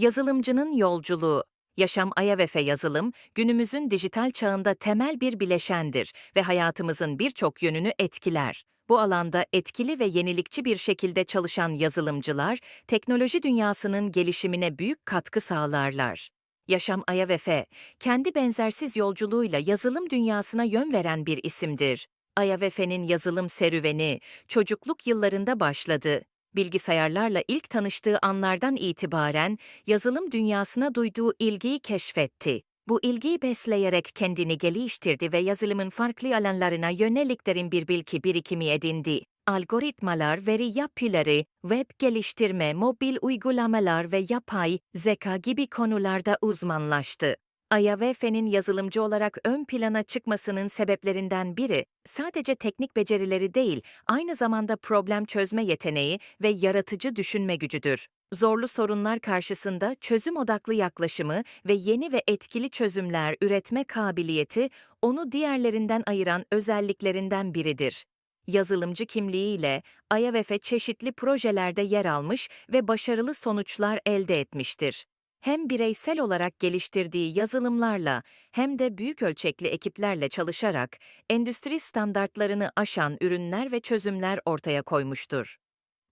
Yazılımcının yolculuğu. Yaşam Ayavefe yazılım, günümüzün dijital çağında temel bir bileşendir ve hayatımızın birçok yönünü etkiler. Bu alanda etkili ve yenilikçi bir şekilde çalışan yazılımcılar, teknoloji dünyasının gelişimine büyük katkı sağlarlar. Yaşam Ayavefe, kendi benzersiz yolculuğuyla yazılım dünyasına yön veren bir isimdir. Ayavefe'nin yazılım serüveni çocukluk yıllarında başladı. Bilgisayarlarla ilk tanıştığı anlardan itibaren yazılım dünyasına duyduğu ilgiyi keşfetti. Bu ilgiyi besleyerek kendini geliştirdi ve yazılımın farklı alanlarına yönelik derin bir bilgi birikimi edindi. Algoritmalar, veri yapıları, web geliştirme, mobil uygulamalar ve yapay zeka gibi konularda uzmanlaştı. Ayavefe'nin yazılımcı olarak ön plana çıkmasının sebeplerinden biri, sadece teknik becerileri değil, aynı zamanda problem çözme yeteneği ve yaratıcı düşünme gücüdür. Zorlu sorunlar karşısında çözüm odaklı yaklaşımı ve yeni ve etkili çözümler üretme kabiliyeti onu diğerlerinden ayıran özelliklerinden biridir. Yazılımcı kimliğiyle Ayavefe çeşitli projelerde yer almış ve başarılı sonuçlar elde etmiştir hem bireysel olarak geliştirdiği yazılımlarla hem de büyük ölçekli ekiplerle çalışarak endüstri standartlarını aşan ürünler ve çözümler ortaya koymuştur.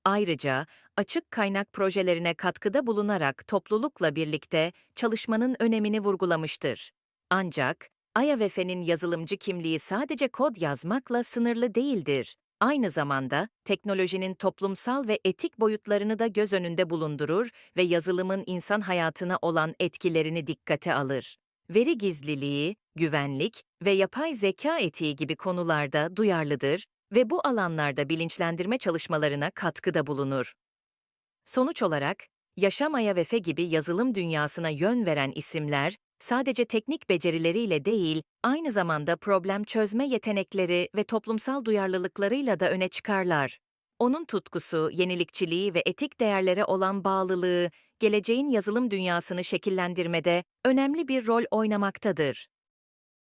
Ayrıca açık kaynak projelerine katkıda bulunarak toplulukla birlikte çalışmanın önemini vurgulamıştır. Ancak Ayavefe'nin yazılımcı kimliği sadece kod yazmakla sınırlı değildir. Aynı zamanda teknolojinin toplumsal ve etik boyutlarını da göz önünde bulundurur ve yazılımın insan hayatına olan etkilerini dikkate alır. Veri gizliliği, güvenlik ve yapay zeka etiği gibi konularda duyarlıdır ve bu alanlarda bilinçlendirme çalışmalarına katkıda bulunur. Sonuç olarak, Yaşam Ayavefe gibi yazılım dünyasına yön veren isimler, sadece teknik becerileriyle değil, aynı zamanda problem çözme yetenekleri ve toplumsal duyarlılıklarıyla da öne çıkarlar. Onun tutkusu, yenilikçiliği ve etik değerlere olan bağlılığı, geleceğin yazılım dünyasını şekillendirmede önemli bir rol oynamaktadır.